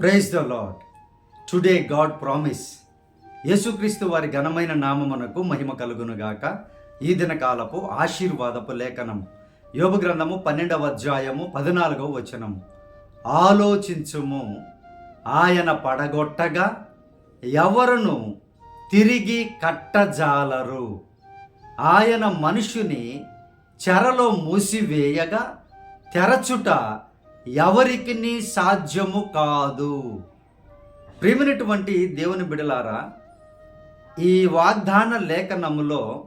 Praise the Lord today God promise యేసుక్రీస్తు వారి ఘనమైన నామమునకు మహిమ కలుగునుగాక. ఈ దినకాలపు ఆశీర్వాదపు లేఖనం యోగ గ్రంథము పన్నెండవ అధ్యాయము పద్నాలుగవ వచనము. ఆలోచించుము. ఆయన పడగొట్టగా ఎవరును తిరిగి కట్టజాలరు. ఆయన మనుషుని చెరలో మూసివేయగా తెరచుట ఎవరికి సాధ్యము కాదు. ప్రేమినటువంటి దేవుని బిడలారా ఈ వాగ్దాన లేఖనములో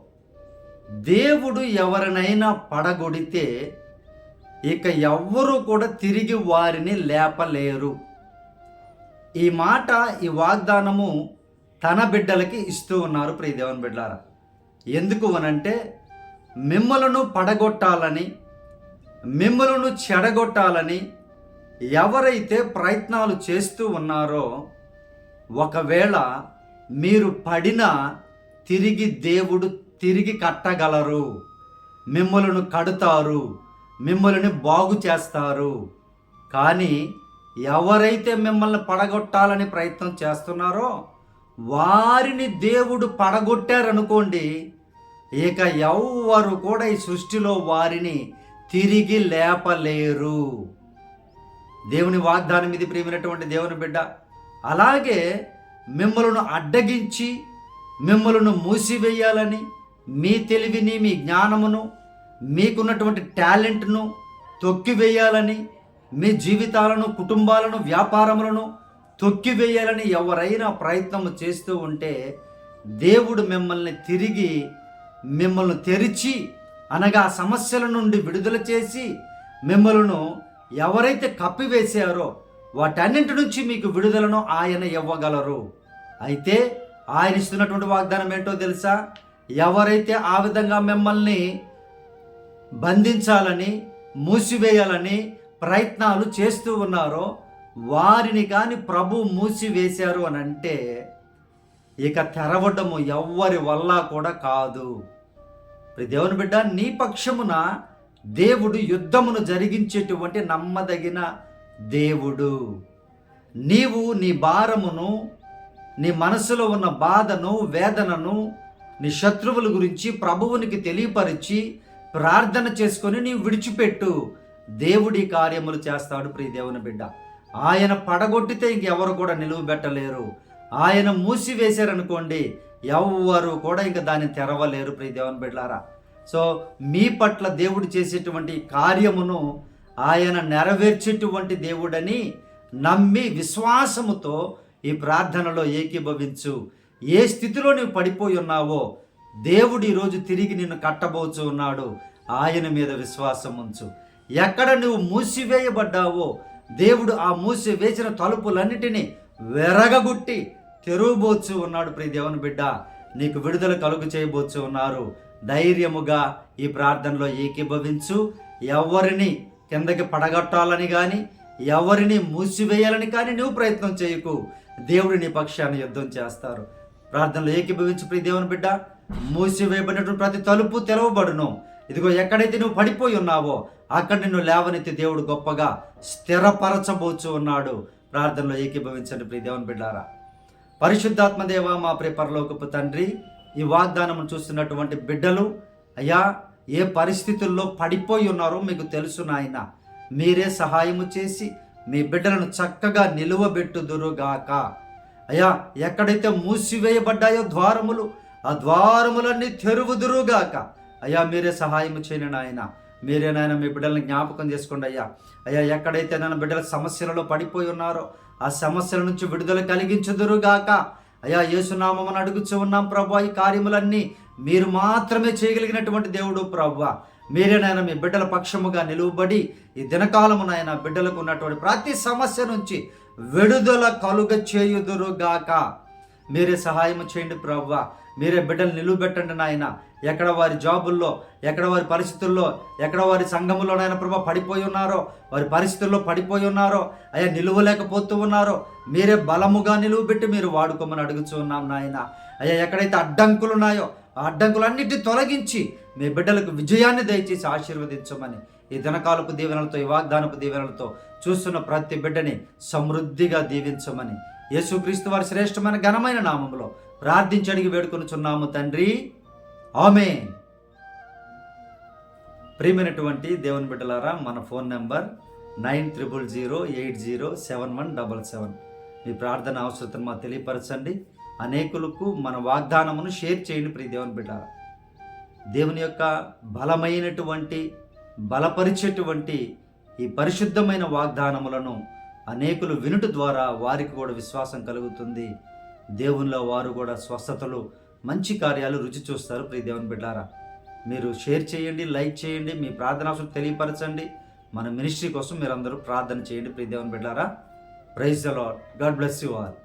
దేవుడు ఎవరినైనా పడగొడితే ఇక ఎవ్వరూ కూడా తిరిగి వారిని లేపలేరు. ఈ మాట ఈ వాగ్దానము తన బిడ్డలకి ఇస్తూ ఉన్నారు ప్రియ దేవుని బిడ్డారా ఎందుకు అనంటే మిమ్మలను పడగొట్టాలని మిమ్మలను చెడగొట్టాలని ఎవరైతే ప్రయత్నాలు చేస్తూ ఉన్నారో ఒకవేళ మీరు పడినా తిరిగి దేవుడు తిరిగి కట్టగలరు. మిమ్మలను కడతారు. మిమ్మల్ని బాగు చేస్తారు. కానీ ఎవరైతే మిమ్మల్ని పడగొట్టాలని ప్రయత్నం చేస్తున్నారో వారిని దేవుడు పడగొట్టారనుకోండి ఇక ఎవ్వరు కూడా ఈ సృష్టిలో వారిని తిరిగి లేపలేరు. దేవుని వాగ్దానం ఇది ప్రియమైనటువంటి దేవుని బిడ్డ అలాగే మిమ్మలను అడ్డగించి మిమ్మలను మూసివేయాలని మీ తెలివిని మీ జ్ఞానమును మీకున్నటువంటి టాలెంట్ను తొక్కివేయాలని మీ జీవితాలను కుటుంబాలను వ్యాపారములను తొక్కివేయాలని ఎవరైనా ప్రయత్నం చేస్తూ ఉంటే దేవుడు మిమ్మల్ని తిరిగి మిమ్మల్ని తెరిచి అనగా సమస్యల నుండి విడుదల చేసి మిమ్మలను ఎవరైతే కప్పివేశారో వాటన్నింటి నుంచి మీకు విడుదలను ఆయన ఇవ్వగలరు. అయితే ఆయన ఇస్తున్నటువంటి వాగ్దానం ఏంటో తెలుసా? ఎవరైతే ఆ విధంగా మిమ్మల్ని బంధించాలని మూసివేయాలని ప్రయత్నాలు చేస్తూ ఉన్నారో వారిని కానీ ప్రభు మూసివేశారు అని అంటే ఇక తెరవడము ఎవ్వరి వల్ల కూడా కాదు. దేవుని బిడ్డ నీ పక్షమున దేవుడు యుద్ధమును జరిగించేటువంటి నమ్మదగిన దేవుడు. నీవు నీ భారమును నీ మనసులో ఉన్న బాధను వేదనను నీ శత్రువుల గురించి ప్రభువునికి తెలియపరిచి ప్రార్థన చేసుకొని నీవు విడిచిపెట్టు. దేవుడి కార్యములు చేస్తాడు ప్రియ దేవుని బిడ్డ. ఆయన పడగొట్టితే ఇంకెవరు కూడా నిలువ పెట్టలేరు. ఆయన మూసివేశారనుకోండి ఎవ్వరు కూడా ఇంక దాన్ని తెరవలేరు ప్రియ దేవన్ బిడ్లారా సో మీ పట్ల దేవుడు చేసేటువంటి కార్యమును ఆయన నెరవేర్చేటువంటి దేవుడని నమ్మి విశ్వాసముతో ఈ ప్రార్థనలో ఏకీభవించు. ఏ స్థితిలో నువ్వు పడిపోయి ఉన్నావో దేవుడు ఈరోజు తిరిగి నిన్ను కట్టబోచు ఉన్నాడు. ఆయన మీద విశ్వాసం ఉంచు. ఎక్కడ నువ్వు మూసివేయబడ్డావో దేవుడు ఆ మూసివేసిన తలుపులన్నిటినీ వెరగగుట్టి తెరవబోచు ఉన్నాడు ప్రియ దేవుని బిడ్డ. నీకు విడుదల కలుగు చేయబోచు ఉన్నారు. ధైర్యముగా ఈ ప్రార్థనలో ఏకీభవించు. ఎవరిని కిందకి పడగొట్టాలని కానీ ఎవరిని మూసివేయాలని కానీ నువ్వు ప్రయత్నం చేయకు. దేవుడు నీ పక్షాన్ని యుద్ధం చేస్తారు. ప్రార్థనలో ఏకీభవించు ప్రియ దేవుని బిడ్డ. మూసివేయబడినటువంటి ప్రతి తలుపు తెరవబడును. ఇదిగో ఎక్కడైతే నువ్వు పడిపోయి ఉన్నావో అక్కడ నిన్ను లేవనెత్తి దేవుడు గొప్పగా స్థిరపరచబోచు ఉన్నాడు. ప్రార్థనలో ఏకీభవించండి ప్రియ దేవుని బిడ్డారా. పరిశుద్ధాత్మదేవ మా ప్రియ పరలోకపు తండ్రి ఈ వాగ్దానం చూస్తున్నటువంటి బిడ్డలు అయ్యా ఏ పరిస్థితుల్లో పడిపోయి ఉన్నారో మీకు తెలుసు నాయన. మీరే సహాయము చేసి మీ బిడ్డలను చక్కగా నిలువబెట్టుదురుగాక. అయ్యా ఎక్కడైతే మూసివేయబడ్డాయో ద్వారములు ఆ ద్వారములన్నీ తెరువుదురుగాక. అయ్యా మీరే సహాయము చేయను నాయన. మీరే నాయన మీ బిడ్డలను జ్ఞాపకం చేసుకోండి అయ్యా. అయ్యా ఎక్కడైతే నన్ను బిడ్డల సమస్యలలో పడిపోయి ఉన్నారో ఆ సమస్యల నుంచి విడుదల కలిగించుదురుగాక. అయ్యా యేసునామని అడుగుచూ ఉన్నాం ప్రభు ఈ కార్యములన్నీ మీరు మాత్రమే చేయగలిగినటువంటి దేవుడు ప్రభు. మీరేనైనా మీ బిడ్డల పక్షముగా నిలువబడి ఈ దినకాలమునైనా బిడ్డలకు ఉన్నటువంటి ప్రతి సమస్య నుంచి విడుదల కలుగ చేయుదురుగాక. మీరే సహాయం చేయండి ప్రవ్వ మీరే బిడ్డలు నిలువబెట్టండి నాయన. ఎక్కడ వారి జాబుల్లో ఎక్కడ వారి పరిస్థితుల్లో ఎక్కడ వారి సంఘములోనైనా ప్రభా పడిపోయి ఉన్నారో వారి పరిస్థితుల్లో పడిపోయి ఉన్నారో అయ్యా నిలువలేకపోతూ ఉన్నారో మీరే బలముగా నిలువబెట్టి మీరు వాడుకోమని అడుగుచూ ఉన్నాం నాయన. అయ్యా ఎక్కడైతే అడ్డంకులు ఉన్నాయో ఆ అడ్డంకులన్నిటిని తొలగించి మీ బిడ్డలకు విజయాన్ని దయచేసి ఆశీర్వదించమని ఈ దినకాలపు దీవెనలతో ఈ వాగ్దానపు దీవెనలతో చూస్తున్న ప్రతి బిడ్డని సమృద్ధిగా దీవించమని యేసుక్రీస్తు వారి శ్రేష్టమైన ఘనమైన నామంలో ప్రార్థించి అడిగి వేడుకొనుచున్నాము తండ్రి. ఆమె ప్రియమైనటువంటి దేవుని బిడ్డలారా మన phone number nine triple zero eight zero seven one double seven. మీ ప్రార్థన అవసరతను మాకు తెలియపరచండి. అనేకులకు మన వాగ్దానమును షేర్ చేయండి ప్రియ దేవుని బిడ్డారా దేవుని యొక్క బలమైనటువంటి బలపరిచేటువంటి ఈ పరిశుద్ధమైన వాగ్దానములను అనేకులు వినుట ద్వారా వారికి కూడా విశ్వాసం కలుగుతుంది. దేవునిలో వారు కూడా స్వస్థతలు మంచి కార్యాలు రుచి చూస్తారు. ప్రియ దేవుని బిడ్డారా మీరు షేర్ చేయండి లైక్ చేయండి మీ ప్రార్థన అవసరం తెలియపరచండి. మన మినిస్ట్రీ కోసం మీరందరూ ప్రార్థన చేయండి. ప్రియ దేవుని బిడ్డారా praise the Lord God bless you all.